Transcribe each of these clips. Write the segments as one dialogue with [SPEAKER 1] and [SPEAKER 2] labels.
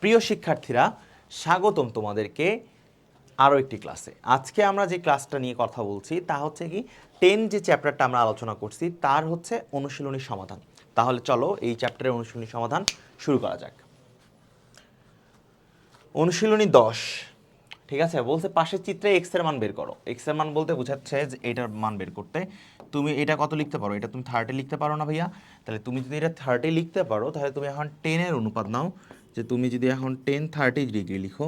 [SPEAKER 1] প্রিয় শিক্ষার্থীরা, স্বাগতম তোমাদেরকে আরও একটি ক্লাসে। আজকে আমরা যে ক্লাসটা নিয়ে কথা বলছি, তা হচ্ছে কি টেন যে চ্যাপ্টারটা আমরা আলোচনা করছি, তার হচ্ছে অনুশীলনী সমাধান। তাহলে চলো এই চ্যাপ্টারের অনুশীলনী সমাধান শুরু করা যাক। অনুশীলনী দশ, ঠিক আছে? বলছে পাশের চিত্রে এক্সের মান বের করো। এক্সের মান বলতে বোঝাচ্ছে যে এটার মান বের করতে। তুমি এটা কত লিখতে পারো? এটা তুমি থার্টি লিখতে পারো না ভাইয়া। তাহলে তুমি যদি এটা থার্টি লিখতে পারো, তাহলে তুমি এখন টেনের অনুপাত নাও। যে তুমি যদি এখন টেন থার্টি ডিগ্রি লিখো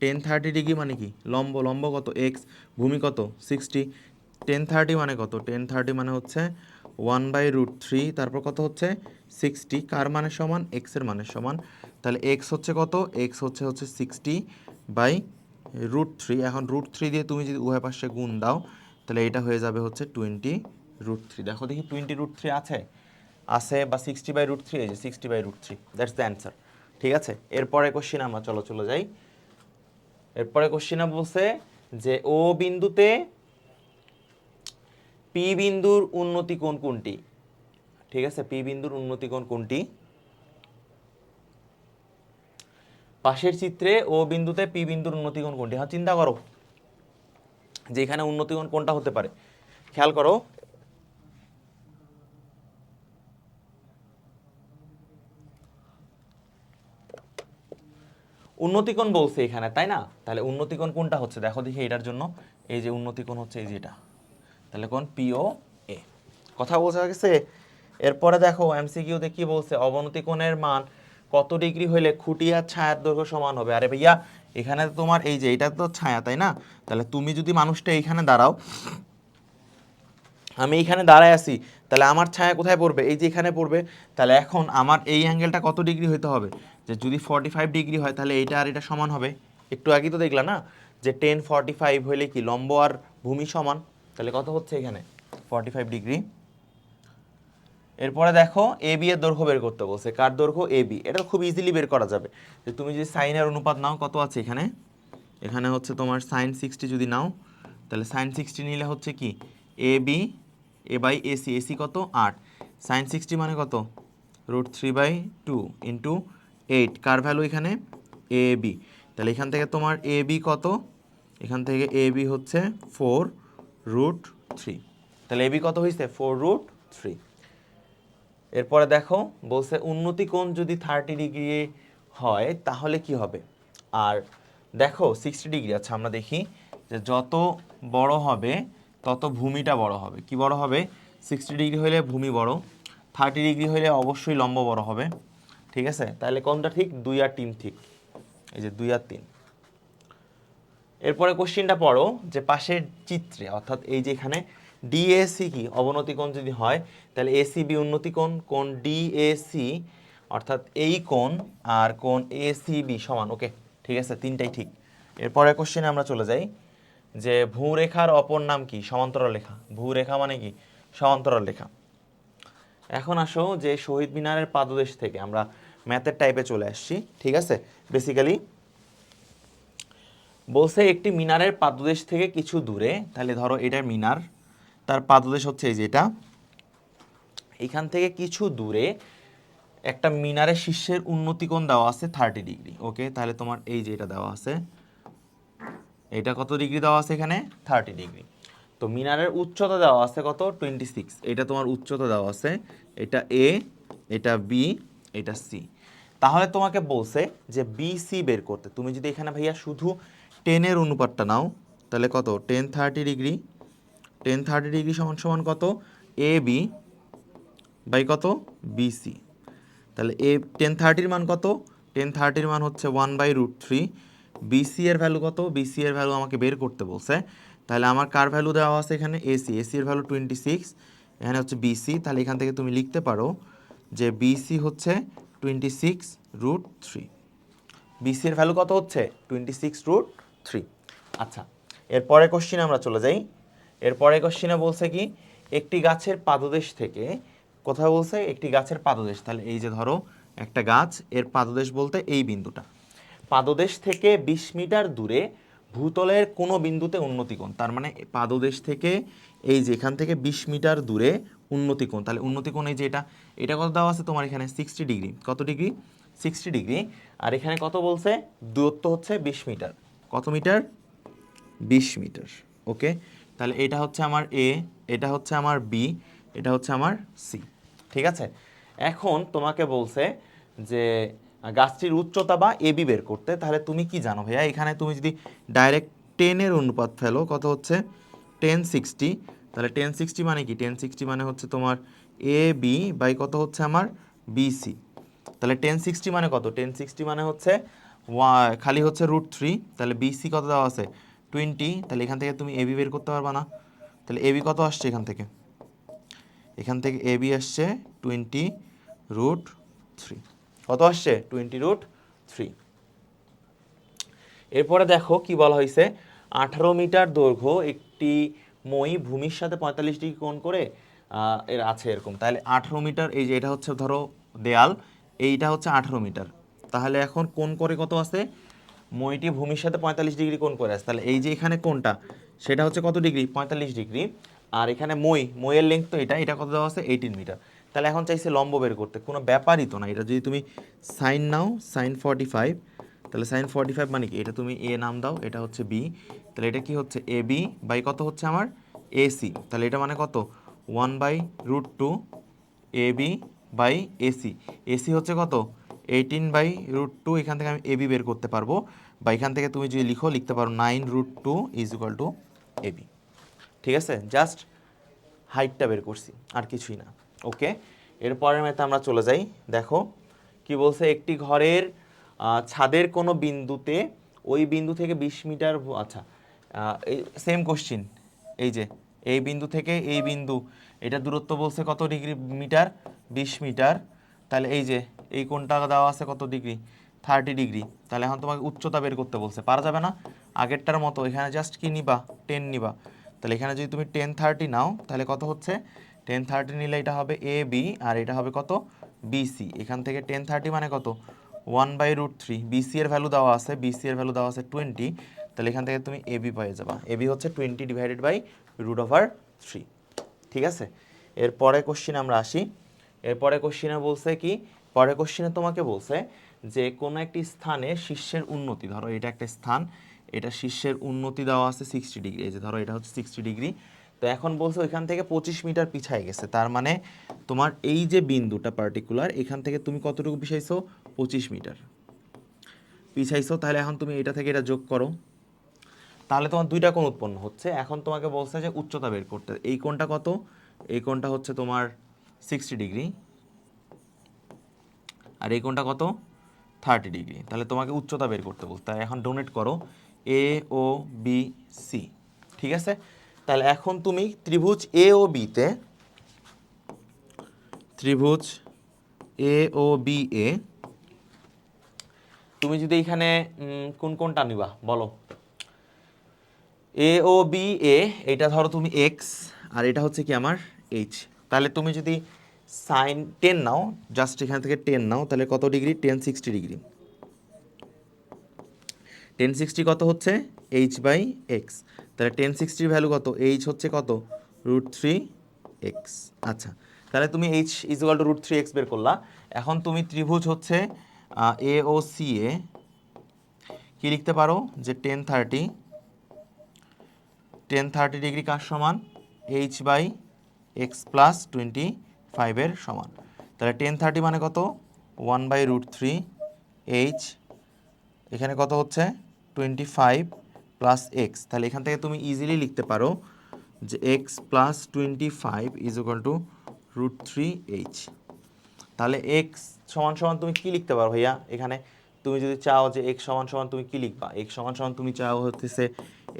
[SPEAKER 1] টেন থার্টি ডিগ্রি মানে কি? লম্ব লম্ব কত? এক্স ভূমি কত? সিক্সটি টেন থার্টি মানে কত? টেন থার্টি মানে হচ্ছে ওয়ান বাই রুট থ্রি তারপর কত হচ্ছে? সিক্সটি কার মানের সমান? এক্সের মানের সমান। তাহলে এক্স হচ্ছে কত? এক্স হচ্ছে হচ্ছে সিক্সটি বাই রুট থ্রি এখন রুট থ্রি দিয়ে তুমি যদি উভয় পাশে গুণ দাও, তাহলে এটা হয়ে যাবে হচ্ছে টোয়েন্টি রুট থ্রি দেখো দেখি টোয়েন্টি রুট থ্রি আছে? আছে বা সিক্সটি বাই রুট থ্রি এই যে sixty by root three that's the answer ঠিক আছে? এরপরে কোশ্চিন আমরা চলো, চলে যাই। এরপরে কোশ্চিনে বলছে যে, ও বিন্দুতে পি বিন্দুর উন্নতি কোণ কোনটি? ঠিক আছে? পি বিন্দুর উন্নতি কোণ কোনটি? পাশের চিত্রে ও বিন্দুতে পি বিন্দুর উন্নতি কোণ কোনটি? হ্যাঁ চিন্তা করো। যে এখানে উন্নতি কোণ কোনটা হতে পারে? খেয়াল করো উন্নতিকোণ বলছে এখানে, তাই না? তাহলে উন্নতিকোণ কোনটা হচ্ছে? দেখো দেখি এটার জন্য। এই যে উন্নতিকোণ হচ্ছে, এই যেটা তাহলে কোন? পিও এ কথা বোঝা গেছে এরপরে দেখো এমসিকিউতে কি বলছে? অবনতি কোণের মান কত ডিগ্রি হইলে খুঁটি আর ছায়ার দৈর্ঘ্য সমান হবে? আরে ভাইয়া, এখানে তোমার এই যে, এটা তো ছায়া, তাই না? তাহলে তুমি যদি মানুষটা এইখানে দাঁড়াও, আমি এইখানে দাঁড়ায় আছি, তাহলে আমার ছায়া কোথায় পড়বে? এই যে এখানে পড়বে, তাহলে এখন আমার এই অ্যাঙ্গেলটা কত ডিগ্রি হইতে হবে? যে যদি ফর্টি ফাইভ ডিগ্রি হয়, তাহলে এটা আর এটা সমান হবে। একটু আগেই তো দেখলা না? যে টেন ফর্টি ফাইভ হইলে কি লম্ব আর ভূমি সমান? তাহলে কত হচ্ছে এখানে? ফর্টি ফাইভ ডিগ্রি এরপরে দেখো এ বি এর দৈর্ঘ্য বের করতে বলছে। কার দৈর্ঘ্য? এ বি এটা খুব ইজিলি বের করা যাবে। যে তুমি যদি সাইনের অনুপাত নাও, কত আছে এখানে? এখানে হচ্ছে তোমার সাইন সিক্সটি যদি নাও, তাহলে সাইন সিক্সটি নিলে হচ্ছে কি? A B A by AC AC কত? আট। সাইন সিক্সটি মানে কত? Root three by two into eight, car value এখানে? এ বি তাহলে এখান থেকে তোমার এ বি কত? এখান থেকে এ বি হচ্ছে ফোর রুট থ্রি তাহলে এ বি কত হয়েছে? ফোর রুট থ্রি এরপরে দেখো, বলছে উন্নতি কোণ যদি থার্টি ডিগ্রি হয়, তাহলে কি হবে? আর দেখো সিক্সটি ডিগ্রি আচ্ছা আমরা দেখি যে যত বড় হবে, তত ভূমিটা বড় হবে। কি বড় হবে? সিক্সটি ডিগ্রি হলে ভূমি বড় থার্টি ডিগ্রি হলে অবশ্যই লম্ব বড় হবে। ঠিক আছে? তাহলে কোনটা ঠিক, দুই আর তিন ঠিক। এই যে দুই আর তিন। এরপরে কোশ্চিনটা পড়ো, যে পাশের চিত্রে, অর্থাৎ এই যে এখানে ডিএসি কি? অবনতি কোণ যদি হয়, তাহলে এসিবি উন্নতি কোণ কোণ ডিএসি অর্থাৎ এই কোণ আর কোণ এসিবি সমান ওকে ঠিক আছে? তিনটাই ঠিক। এরপরে কোশ্চেনে আমরা চলে যাই, যে ভূরেখার অপর নাম কি? সমান্তরাল রেখা। ভূরেখা মানে কি? সমান্তরাল রেখা। এখন আসো যে শহীদ মিনারের পাদদেশ থেকে আমরা ম্যাথের টাইপে চলে আসছি, ঠিক আছে? বেসিক্যালি বলছে একটি মিনারের পাদদেশ থেকে কিছু দূরে, তাহলে ধরো এটা মিনার, তার পাদদেশ হচ্ছে এই যে এটা, এখান থেকে কিছু দূরে একটা মিনারের শীর্ষের উন্নতিকোণ দেওয়া আছে থার্টি ডিগ্রি ওকে তাহলে তোমার এই যে এটা দেওয়া আছে, এটা কত ডিগ্রি দেওয়া আছে এখানে? থার্টি ডিগ্রি তো মিনারের উচ্চতা দেওয়া আছে কত? টোয়েন্টি সিক্স এটা তোমার উচ্চতা দেওয়া আছে এটা এ এটা বি এটা সি তাহলে তোমাকে বলছে যে বি সি বের করতে। তুমি যদি এখানে ভাইয়া শুধু টেনের অনুপাতটা নাও, তাহলে কত? Tan thirty degree tan thirty degree সমান সমান কত? এ বি বাই কত? বিসি তাহলে এ টেন থার্টির মান কত? টেন থার্টির মান হচ্ছে one by root three BC এর ভ্যালু কত? বিসি এর ভ্যালু আমাকে বের করতে বলছে। তাহলে আমার কার ভ্যালু দেওয়া আছে এখানে? এসি এসি এর ভ্যালু টোয়েন্টি সিক্স এখানে হচ্ছে বিসি তাহলে এখান থেকে তুমি লিখতে পারো যে বিসি হচ্ছে twenty six root three BC এর ভ্যালু কত হচ্ছে? টোয়েন্টি সিক্স রুট থ্রি আচ্ছা এরপরে কোশ্চিনে আমরা চলে যাই। এরপরে কোশ্চিনে বলছে কি, একটি গাছের পাদদেশ থেকে, কোথায় বলছে? একটি গাছের পাদদেশ। তাহলে এই যে ধরো, একটা গাছ, এর পাদদেশ বলতে এই বিন্দুটা। পাদদেশ থেকে বিশ মিটার দূরে ভূতলের কোনো বিন্দুতে উন্নতি কোণ তার মানে পাদদেশ থেকে এই যে এখান থেকে বিশ মিটার দূরে উন্নতি কোণ তাহলে উন্নতি কোণ এই যে এটা এটা কত দেওয়া আছে তোমার এখানে? সিক্সটি ডিগ্রি কত ডিগ্রি সিক্সটি ডিগ্রি আর এখানে কত বলছে? দূরত্ব হচ্ছে বিশ মিটার। কত মিটার? বিশ মিটার। ওকে? তাহলে এটা হচ্ছে আমার এ এটা হচ্ছে আমার বি এটা হচ্ছে আমার সি ঠিক আছে? এখন তোমাকে বলছে যে গাছটির উচ্চতা বা এবি বের করতে, তাহলে তুমি কি জানো ভাইয়া? এখানে তুমি যদি ডাইরেক্ট টেনের অনুপাত ফেলো, কত হচ্ছে? টেন সিক্সটি তাহলে টেন সিক্সটি মানে কি? টেন সিক্সটি মানে হচ্ছে তোমার এ বি বাই কত হচ্ছে আমার? বিসি তাহলে টেন সিক্সটি মানে কত? টেন সিক্সটি মানে হচ্ছে খালি হচ্ছে রুট থ্রি তাহলে বিসি কত দেওয়া আছে? টোয়েন্টি তাহলে এখান থেকে তুমি এবি বের করতে পারবা না। তাহলে এবি কত আসছে এখান থেকে? এখান থেকে এবি আসছে টোয়েন্টি রুট থ্রি কত আসছে? টোয়েন্টি রুট থ্রি এরপরে দেখো কি বলা হয়েছে? আঠারো মিটার দৈর্ঘ্য একটি মই ভূমির সাথে পঁয়তাল্লিশ ডিগ্রি কোণ করে এর আছে এরকম। তাহলে আঠারো মিটার, এই যে এটা হচ্ছে ধরো দেয়াল, এইটা হচ্ছে আঠারো মিটার। তাহলে এখন কোণ করে কত আছে? মইটি ভূমির সাথে পঁয়তাল্লিশ ডিগ্রি কোণ করে আছে। তাহলে এই যে এখানে কোনটা সেটা হচ্ছে কত ডিগ্রি? পঁয়তাল্লিশ ডিগ্রি। আর এখানে মই, মইয়ের লেন্থ তো এটা এটা কত দেওয়া আছে? এইটিন মিটার তাহলে এখন চাইছে লম্ব বের করতে। কোনো ব্যাপারই তো না, এটা যদি তুমি সাইন নাও, সাইন ফর্টি ফাইভ, তাহলে সাইন ফর্টি ফাইভ মানে কি? এটা তুমি এ নাম দাও, এটা হচ্ছে বি তাহলে এটা কি হচ্ছে? এ বি বাই কত হচ্ছে আমার? এসি তাহলে এটা মানে কত? One by root two A B by AC AC হচ্ছে কত? এইটিন বাই রুট টু, এখান থেকে আমি এবি বের করতে পারব। বা এখান থেকে তুমি যদি লিখো, লিখতে পারো nine root two is equal to AB ঠিক আছে? জাস্ট হাইটটা বের করছি, আর কিছুই না। ওকে? এরপরের মেতে আমরা চলে যাই। দেখো, কি বলছে? একটি ঘরের ছাদের কোনো বিন্দুতে, ওই বিন্দু থেকে বিশ মিটার আচ্ছা সেম কোশ্চিন এই যে, এই বিন্দু থেকে এই বিন্দু, এটা দূরত্ব বলছে কত ডিগ্রি মিটার? বিশ মিটার। তাহলে এই যে, এই কোনটা দেওয়া আছে কত ডিগ্রি? Thirty degree. তাহলে এখন তোমাকে উচ্চতা বের করতে বলছে। পারা যাবে না? আগেরটার মতো, এখানে জাস্ট কি নিবা? টেন নিবা। তাহলে এখানে যদি তুমি টেন থার্টি নাও, তাহলে কত হচ্ছে? টেন থার্টি নিলে এটা হবে এ বি আর এটা হবে কত? বিসি এখান থেকে টেন থার্টি মানে কত? One by root three BC এর ভ্যালু দেওয়া আছে বিসি এর ভ্যালু দেওয়া আছে টোয়েন্টি তাহলে এখান থেকে তুমি এ বি পেয়ে যাবা। এ বি হচ্ছে twenty divided by root over three ঠিক আছে? এরপরে কোশ্চিন আমরা আসি। এরপরে কোশ্চিনে বলছে কি? পরে কোশ্চিনে তোমাকে বলছে যে, কোনো একটি স্থানে শীর্ষের উন্নতি, ধরো এটা একটা স্থান, এটা শীর্ষের উন্নতি দেওয়া আছে সিক্সটি ডিগ্রি এই যে ধরো এটা হচ্ছে সিক্সটি ডিগ্রি তো এখন বলছে ওইখান থেকে পঁচিশ মিটার পিছায় গেছে। তার মানে তোমার এই যে বিন্দুটা পার্টিকুলার এখান থেকে তুমি কতটুকু পিছাইছো? পঁচিশ মিটার। পিছাইছো, তাহলে এখন তুমি এটা থেকে এটা যোগ করো। তাহলে তোমার দুইটা কোণ উৎপন্ন হচ্ছে। এখন তোমাকে বলছে যে উচ্চতা বের করতে। এই কোণটা কত? এই কোণটা হচ্ছে তোমার সিক্সটি ডিগ্রি আর এই কোণটা কত? থার্টি ডিগ্রি তাহলে তোমাকে উচ্চতা বের করতে বলতে এখন ডোনেট করো। এ ও বি সি ঠিক আছে? তাহলে এখন তুমি ত্রিভুজ এ ও বিতে ত্রিভুজ এ ও বি এ তুমি যদি এখানে কোন কোনটা নিবা বলো। এ ও বি এ এটা ধরো তুমি এক্স আর এটা হচ্ছে কি আমার এইচ তাহলে তুমি যদি সাইন টেন নাও জাস্ট এখান থেকে টেন নাও তাহলে কত degree? Tan sixty degree. Tan sixty কত হচ্ছে? এইচ বাই এক্স তাহলে টেন সিক্সটির ভ্যালু কত? এইচ হচ্ছে কত? রুট থ্রি এক্স আচ্ছা তাহলে তুমি H equal to root three X বের করলা। এখন তুমি ত্রিভুজ হচ্ছে এ ও সি এ কি লিখতে পারো? যে tan thirty tan thirty degree কার সমান? H by X plus twenty ফাইভের সমান। তাহলে টেন থার্টি মানে কত? One by root three H এখানে কত হচ্ছে? টোয়েন্টি ফাইভ প্লাস এক্স তাহলে এখান থেকে তুমি ইজিলি লিখতে পারো যে X plus twenty five is equal to root three H তাহলে এক্স সমান সমান তুমি কি লিখতে পারো ভাইয়া? এখানে তুমি যদি চাও যে এক্স সমান সমান তুমি কি লিখবা? এক্স সমান সমান তুমি চাও হচ্ছে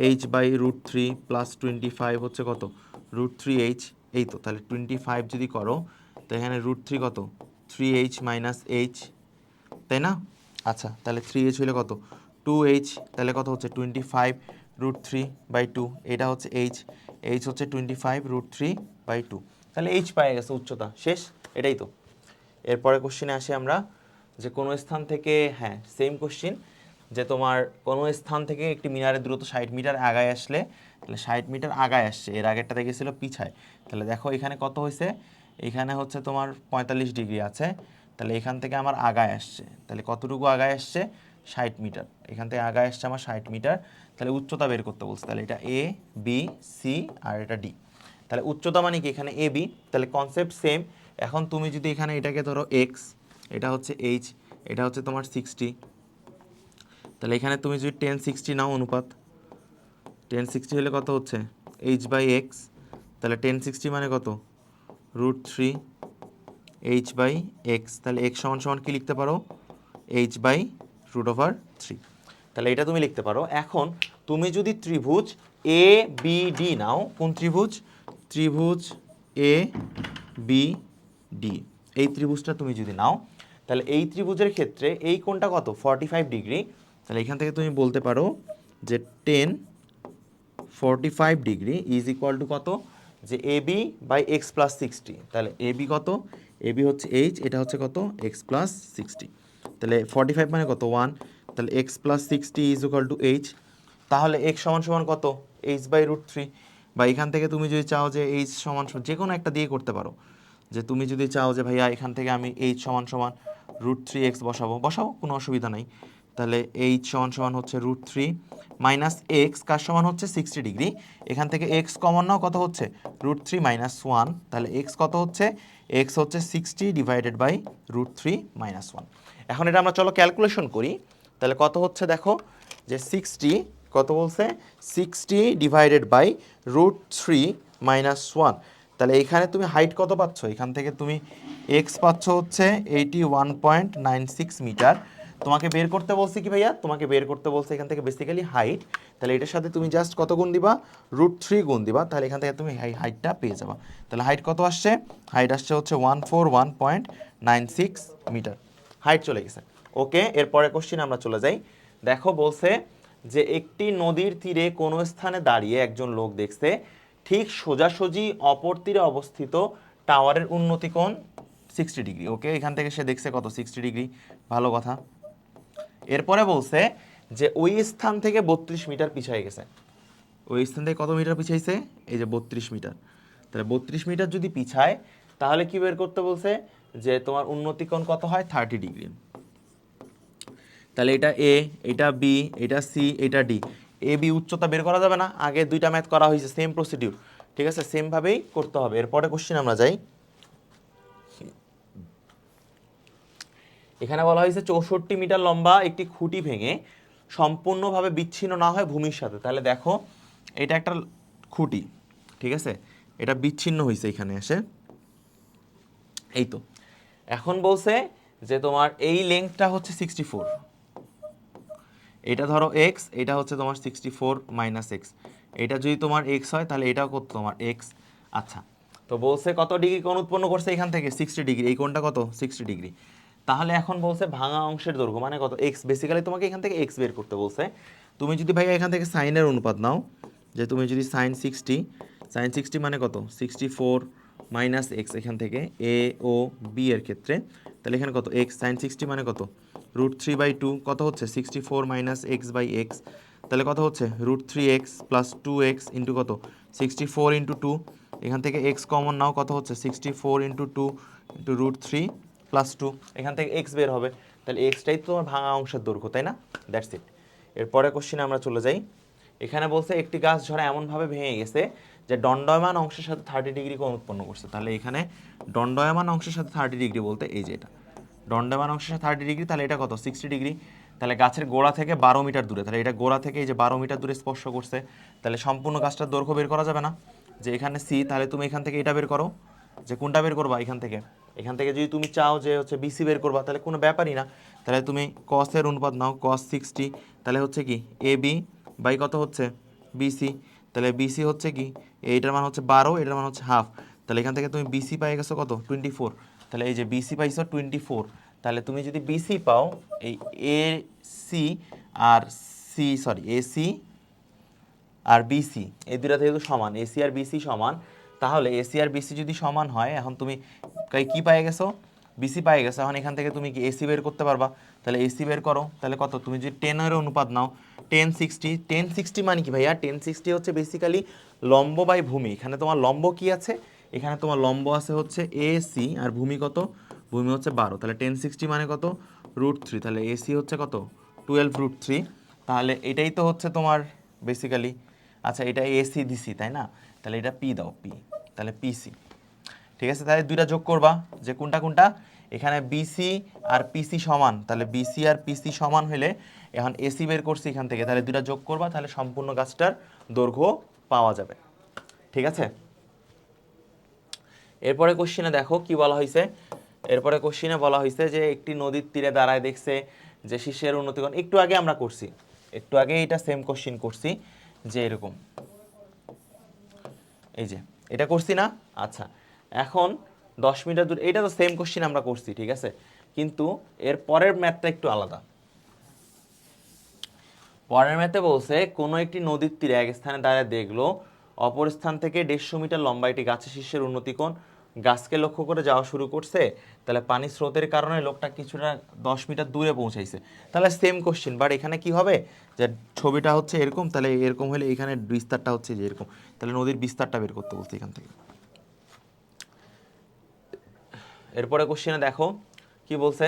[SPEAKER 1] H by root three plus twenty five হচ্ছে কত? রুট থ্রি এইচ এই তো। তাহলে টোয়েন্টি ফাইভ যদি করো, তো এখানে রুট থ্রি কত? থ্রি এইচ মাইনাস এইচ তাই না? আচ্ছা তাহলে থ্রি এইচ হলে কত? টু এইচ তাহলে কত হচ্ছে? Twenty five root three by two এটা হচ্ছে এইচ এইচ হচ্ছে twenty five root three by two তাহলে এইচ পায়ে গেছে উচ্চতা, শেষ, এটাই তো। এরপরে কোশ্চেনে আসি আমরা, যে কোনো স্থান থেকে হ্যাঁ সেম কোশ্চেন যে তোমার কোনো স্থান থেকে একটি মিনারের দূরত্ব ষাট মিটার আগায় আসলে, তাহলে ষাট মিটার আগায় আসছে, এর আগেরটা গেছিল পিছায়, তাহলে দেখো এখানে কত হয়েছে? এখানে হচ্ছে তোমার পঁয়তাল্লিশ ডিগ্রি আছে, তাহলে এখান থেকে আমার আগায় আসছে, তাহলে কতটুকু আগায় আসছে? ষাট মিটার। এখান থেকে আগায় আসছে আমার ষাট মিটার। তাহলে উচ্চতা বের করতে বলছে। তাহলে এটা এ বি সি আর এটা ডি তাহলে উচ্চতা মানে কি? এখানে এ বি তাহলে কনসেপ্ট সেম এখন তুমি যদি এখানে এটাকে ধরো এক্স এটা হচ্ছে এইচ এটা হচ্ছে তোমার সিক্সটি তাহলে এখানে তুমি যদি টেন সিক্সটি নাও অনুপাত টেন সিক্সটি হলে কত হচ্ছে? এইচ বাই এক্স তাহলে টেন সিক্সটি মানে কত? Root three H by X তাহলে এক্স সমান সমান কী লিখতে পারো? H by root over three তাহলে এটা তুমি লিখতে পারো। এখন তুমি যদি ত্রিভুজ এ বি ডি নাও কোন ত্রিভুজ? ত্রিভুজ এ বি ডি এই ত্রিভুজটা তুমি যদি নাও তাহলে এই ত্রিভুজের ক্ষেত্রে এই কোণটা কত? ফর্টি ফাইভ ডিগ্রি তাহলে এখান থেকে তুমি বলতে পারো যে tan forty five degree is equal to কত? যে A B by X plus sixty তাহলে এ বি কত? এ বি হচ্ছে এইচ এটা হচ্ছে কত? এক্স প্লাস সিক্সটি তাহলে ফর্টি ফাইভ মানে কত? ওয়ান তাহলে X plus sixty is equal to H তাহলে এক্স সমান সমান কত? এইচ বাই রুট থ্রি বা এখান থেকে তুমি যদি চাও যে এইচ সমান সমান, যে কোনো একটা দিয়ে করতে পারো। যে তুমি যদি চাও যে ভাইয়া এখান থেকে আমি এইচ সমান সমান রুট থ্রি এক্স বসাবো বসাবো, কোনো অসুবিধা নাই। তাহলে এইচ সমান সমান হচ্ছে রুট থ্রি মাইনাস এক্স কার সমান হচ্ছে? সিক্সটি ডিগ্রি এখান থেকে এক্স কমন নাও, কত হচ্ছে? রুট থ্রি মাইনাস ওয়ান তাহলে এক্স কত হচ্ছে? এক্স হচ্ছে sixty divided by root three minus one এখন এটা আমরা চলো ক্যালকুলেশন করি। তাহলে কত হচ্ছে দেখো? যে সিক্সটি কত বলছে? Sixty divided by root three minus one তাহলে এখানে তুমি হাইট কত পাচ্ছ? এখান থেকে তুমি এক্স পাচ্ছ হচ্ছে eighty one point nine six metre তোমাকে বের করতে বলছে কি ভাইয়া? তোমাকে বের করতে বলছে এখান থেকে বেসিক্যালি হাইট তাহলে এটার সাথে তুমি জাস্ট কত গুণ দিবা? রুট থ্রি গুণ দিবা। তাহলে এখান থেকে তুমি হাই হাইটটা পেয়ে যাবা। তাহলে হাইট কত আসছে? হাইট আসছে হচ্ছে one four one point nine six metre height চলে গেছে। ওকে এরপরে কোশ্চিন আমরা চলে যাই। দেখো বলছে যে একটি নদীর তীরে কোনো স্থানে দাঁড়িয়ে একজন লোক দেখছে, ঠিক সোজাসুজি অপর তীরে অবস্থিত টাওয়ারের উন্নতি কোণ সিক্সটি ডিগ্রি ওকে এখান থেকে সে দেখছে কত সিক্সটি ডিগ্রি ভালো কথা। এরপরে বলছে যে ওই স্থান থেকে বত্রিশ মিটার পিছিয়ে গেছে। ওই স্থান থেকে কত মিটার পিছাইছে? এই যে বত্রিশ মিটার তাহলে বত্রিশ মিটার যদি পিছায়, তাহলে কি বের করতে বলছে? যে তোমার উন্নতি কোণ কত হয়? থার্টি ডিগ্রি তাহলে এটা এ এটা বি এটা সি এটা ডি এ বি উচ্চতা বের করা যাবে না। আগে দুইটা ম্যাথ করা হয়েছে সেম প্রসিডিউর ঠিক আছে? সেমভাবেই করতে হবে। এরপরে কোশ্চেন আমরা যাই। এখানে বলা হয়েছে চৌষট্টি মিটার লম্বা একটি খুঁটি ভেঙে সম্পূর্ণভাবে বিচ্ছিন্ন না হয় ভূমির সাথে। তাহলে দেখো, এটা একটা খুঁটি। ঠিক আছে? এটা বিচ্ছিন্ন হয়েছে এখানে এসে। এই তো। এখন বলছে যে তোমার এই লেংথটা হচ্ছে সিক্সটি ফোর এটা ধরো এক্স এটা হচ্ছে তোমার সিক্সটি ফোর মাইনাস এক্স এটা যদি তোমার এক্স হয়, তাহলে এটাও কত তোমার এক্স আচ্ছা তো বলছে কত ডিগ্রি কোণ উৎপন্ন করছে এখান থেকে? Sixty degree. এই কোণটা কত? Sixty degree. তাহলে এখন বলছে ভাঙা অংশের দৈর্ঘ্য মানে কত? এক্স বেসিক্যালি তোমাকে এখান থেকে এক্স বের করতে বলছে। তুমি যদি ভাই এখান থেকে সাইনের অনুপাত নাও, যে তুমি যদি সাইন সিক্সটি সাইন সিক্সটি মানে কত? সিক্সটি ফোর মাইনাস এক্স এখান থেকে এ ও বি এর ক্ষেত্রে, তাহলে এখানে কত? এক্স সাইন সিক্সটি মানে কত? রুট থ্রি বাই টু কত হচ্ছে? Sixty four minus x by x তাহলে কত হচ্ছে? Root three x plus two x into কত? সিক্সটি ফোর ইন্টু টু এখান থেকে এক্স কমন নাও কত হচ্ছে? Sixty four into two into root three plus two এখান থেকে এক্স বের হবে। তাহলে এক্সটাই তো তোমার ভাঙা অংশের দৈর্ঘ্য, তাই না? দ্যাটস ইট এরপরে কোশ্চিনে আমরা চলে যাই। এখানে বলছে একটি গাছ ঝরা এমনভাবে ভেঙে গেছে যে দণ্ডয়মান অংশের সাথে থার্টি ডিগ্রি কোণ উৎপন্ন করছে। তাহলে এখানে দণ্ডয়মান অংশের সাথে থার্টি ডিগ্রি বলতে এই যে এটা। দণ্ডয়মান অংশের সাথে থার্টি ডিগ্রি তাহলে এটা কত? সিক্সটি ডিগ্রি তাহলে গাছের গোড়া থেকে বারো মিটার দূরে। তাহলে এটা গোড়া থেকে এই যে বারো মিটার দূরে স্পর্শ করছে। তাহলে সম্পূর্ণ গাছটার দৈর্ঘ্য বের করা যাবে না। যে এখানে সি তাহলে তুমি এখান থেকে এটা বের করো। যে কোনটা বের করবা? এখান থেকে। এখান থেকে যদি তুমি চাও যে হচ্ছে বিসি বের করবা, তাহলে কোনো ব্যাপারই না। তাহলে তুমি কসের অনুপাত নাও। কস সিক্সটি তাহলে হচ্ছে কি? এ বি বাই কত হচ্ছে? বিসি তাহলে বিসি হচ্ছে কি? এইটার মান হচ্ছে বারো, এটার মান হচ্ছে হাফ তাহলে এখান থেকে তুমি বিসি পাই গেছো কত? টোয়েন্টি ফোর তাহলে এই যে বিসি পাইছো টোয়েন্টি ফোর তাহলে তুমি যদি বিসি পাও, এই এ সি আর সি সরি এ সি আর বিসি এই দুটা যেহেতু সমান এসি আর বিসি সমান, তাহলে এসি আর বিসি যদি সমান হয়, এখন তুমি কি পাই গেছো? বিসি পাই গেছো। এখন এখান থেকে তুমি কি এসি বের করতে পারবা? তাহলে এসি বের করো। তাহলে কত? তুমি যদি টেনের অনুপাত নাও টেন সিক্সটি টেন সিক্সটি মানে কি ভাইয়া? টেন সিক্সটি হচ্ছে বেসিক্যালি লম্ব বাই ভূমি। এখানে তোমার লম্ব কি আছে? এখানে তোমার লম্ব আছে হচ্ছে এ সি আর ভূমি কত? ভূমি হচ্ছে বারো। তাহলে টেন সিক্সটি মানে কত? রুট থ্রি তাহলে এসি হচ্ছে কত? টুয়েলভ রুট থ্রি তাহলে এটাই তো হচ্ছে তোমার বেসিক্যালি আচ্ছা এটা এসি দিসি তাই না? তাহলে এটা পি দাও পি তাহলে পিসি ঠিক আছে? তাহলে দুইটা যোগ করবা, যে কোনটা কোনটা? এখানে বিসি আর পিসি সমান। তাহলে বিসি আর পিসি সমান হলে এখন এসি বের করছি এখান থেকে, তাহলে দুটা যোগ করবা, তাহলে সম্পূর্ণ গাছটার দৈর্ঘ্য পাওয়া যাবে। ঠিক আছে? এরপরে কোশ্চিনে দেখো কি বলা হয়েছে এরপরে কোশ্চিনে বলা হয়েছে যে একটি নদীর তীরে দাঁড়ায় দেখছে যে শিষ্যের উন্নতিকরণ। একটু আগে আমরা করছি, একটু আগে এটা সেম কোশ্চিন করছি যে এরকম। এই যে, এটা করছি না? আচ্ছা এখন দশ মিটার দূর, এটা তো সেম কোশ্চিন আমরা করছি, ঠিক আছে? কিন্তু এর পরের ম্যাথটা একটু আলাদা। পরের ম্যাথে বলছে, কোনো একটি নদীর তীরে এক স্থানে দাঁড়ায় দেখল, অপর স্থান থেকে দেড়শো মিটার লম্বা একটি গাছের শীর্ষের উন্নতিকোণ গাছকে লক্ষ্য করে যাওয়া শুরু করছে। তাহলে পানি স্রোতের কারণে লোকটা কিছুটা দশ মিটার দূরে পৌঁছাইছে। তাহলে সেম কোশ্চেন বাট এখানে কি হবে? যে ছবিটা হচ্ছে এরকম, তাহলে এরকম হলে এখানে বিস্তারটা হচ্ছে যে এরকম। তাহলে নদীর বিস্তারটা বের করতে বলছে এখান থেকে। এরপরে কোশ্চেনে দেখো, কি বলছে?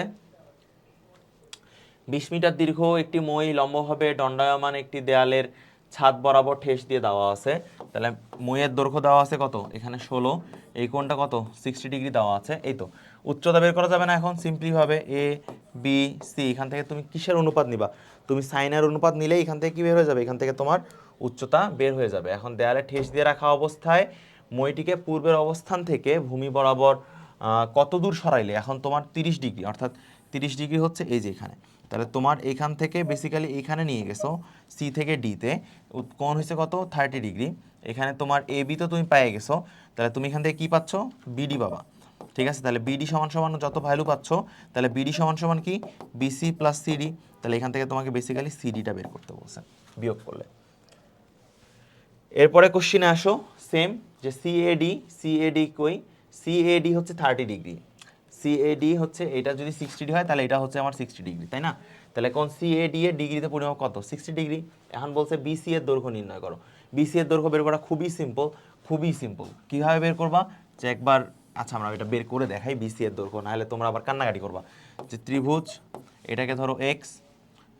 [SPEAKER 1] বিশ মিটার দীর্ঘ একটি মই লম্বভাবে দণ্ডায়মান একটি দেয়ালের ছাদ বরাবর ঠেস দিয়ে দেওয়া আছে। তাহলে মইয়ের দৈর্ঘ্য দেওয়া আছে কত? এখানে ষোলো। এই কোণটা কত? সিক্সটি ডিগ্রি দেওয়া আছে। এই তো। উচ্চতা বের করা যাবে না এখন। সিম্পলিভাবে এ বি সি এখান থেকে তুমি কিসের অনুপাত নিবা? তুমি সাইনের অনুপাত নিলেই এখান থেকে কি বের হয়ে যাবে? এখান থেকে তোমার উচ্চতা বের হয়ে যাবে। এখন দেয়ালে ঠেস দিয়ে রাখা অবস্থায় মইটিকে পূর্বের অবস্থান থেকে ভূমি বরাবর কত দূর সরাইলে? এখন তোমার তিরিশ ডিগ্রি, অর্থাৎ তিরিশ ডিগ্রি হচ্ছে এই যে এখানে। তাহলে তোমার এখান থেকে বেসিক্যালি এখানে নিয়ে গেছো সি থেকে ডিতে কোণ হয়েছে কত? Thirty degree. এখানে তোমার এ বি তো তুমি পেয়ে গেছো। তাহলে তুমি এখান থেকে কি পাচ্ছ? বিডি পাবা। ঠিক আছে? তাহলে বিডি সমান সমান যত ভ্যালু পাচ্ছ, তাহলে বিডি সমান সমান কি? বিসি প্লাস সিডি তাহলে এখান থেকে তোমাকে বেসিক্যালি সিডিটা বের করতে বলছে, বিয়োগ করলে। এরপরে কোশ্চিনে আসো। সেম যে সিএডি সিএডি কই? সিএডি হচ্ছে থার্টি ডিগ্রি সিএডি হচ্ছে, এটা যদি সিক্সটি ডি হয়, তাহলে এটা হচ্ছে আমার সিক্সটি ডিগ্রি তাই না? তাহলে কোন সিএডি এর ডিগ্রিতে পরিমাপ কত? সিক্সটি ডিগ্রি এখন বলছে বিসি এর দৈর্ঘ্য নির্ণয় করো। বিসি এর দৈর্ঘ্য বের করা খুবই সিম্পল খুবই সিম্পল কীভাবে বের করবা? যে একবার আচ্ছা আমরা এটা বের করে দেখাই বিসি এর দৈর্ঘ্য, নাহলে তোমরা আবার কান্নাকাটি করবা। যে ত্রিভুজ, এটাকে ধরো এক্স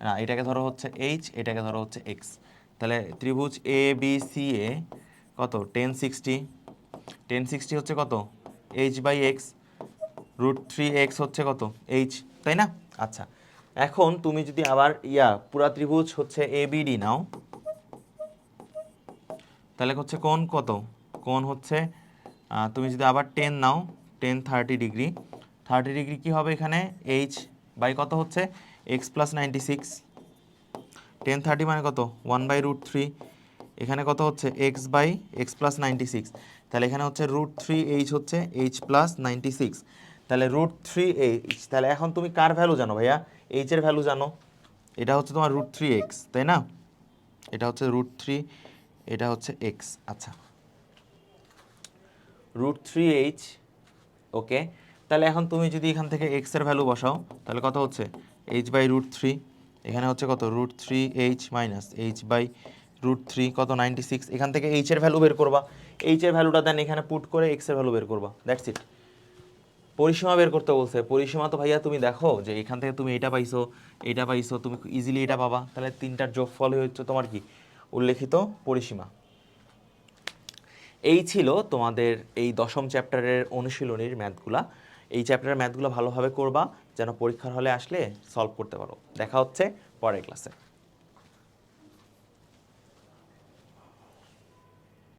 [SPEAKER 1] না, এটাকে ধরো হচ্ছে এইচ এটাকে ধরো হচ্ছে এক্স তাহলে ত্রিভুজ এ বি সি এ কত? টেন সিক্সটি টেন সিক্সটি হচ্ছে কত? H by x root three x হচ্ছে কত? এইচ তাই না? আচ্ছা এখন তুমি যদি আবার ইয়া, পুরা ত্রিভুজ হচ্ছে এ বি ডি নাও, তাহলে হচ্ছে কোন কত? কোন হচ্ছে তুমি যদি আবার টেন নাও tan thirty degree thirty degree কী হবে এখানে? এইচ বাই কত হচ্ছে? X plus ninety six tan thirty মানে কত? ওয়ান বাই রুট থ্রি এখানে কত হচ্ছে? X by x plus ninety six তাহলে এখানে হচ্ছে রুট থ্রি এইচ হচ্ছে এইচ প্লাস নাইনটি সিক্স তাহলে রুট থ্রি এইচ তাহলে এখন তুমি কার ভ্যালু জানো ভাইয়া? এইচের ভ্যালু জানো? এটা হচ্ছে তোমার রুট থ্রি এক্স তাই না? এটা হচ্ছে রুট থ্রি এটা হচ্ছে এক্স আচ্ছা। রুট থ্রি এইচ ওকে তাহলে এখন তুমি যদি এখান থেকে এক্সের ভ্যালু বসাও, তাহলে কত হচ্ছে? এইচ বাই রুট থ্রি এখানে হচ্ছে কত? Root three H minus H by root three কত? নাইনটি সিক্স এখান থেকে এইচ এর ভ্যালু বের করবা। এইচ এর ভ্যালুটা দেন এখানে পুট করে এক্সের ভ্যালু বের করবা। দ্যাটস ইট পরিসীমা বের করতে বলছে। পরিসীমা তো ভাইয়া তুমি দেখো যে এখান থেকে তুমি এটা পাইছো এটা পাইছো, তুমি ইজিলি এটা পাবা। তাহলে তিনটার যোগফল হচ্ছে তোমার কি? উল্লেখিত পরিসীমা। এই ছিল তোমাদের এই দশম চ্যাপ্টারের অনুশীলনীর ম্যাথগুলা এই চ্যাপ্টারের ম্যাথগুলো ভালোভাবে করবা, যেন পরীক্ষার হলে আসলে সলভ করতে পারো। দেখা হচ্ছে পরের ক্লাসে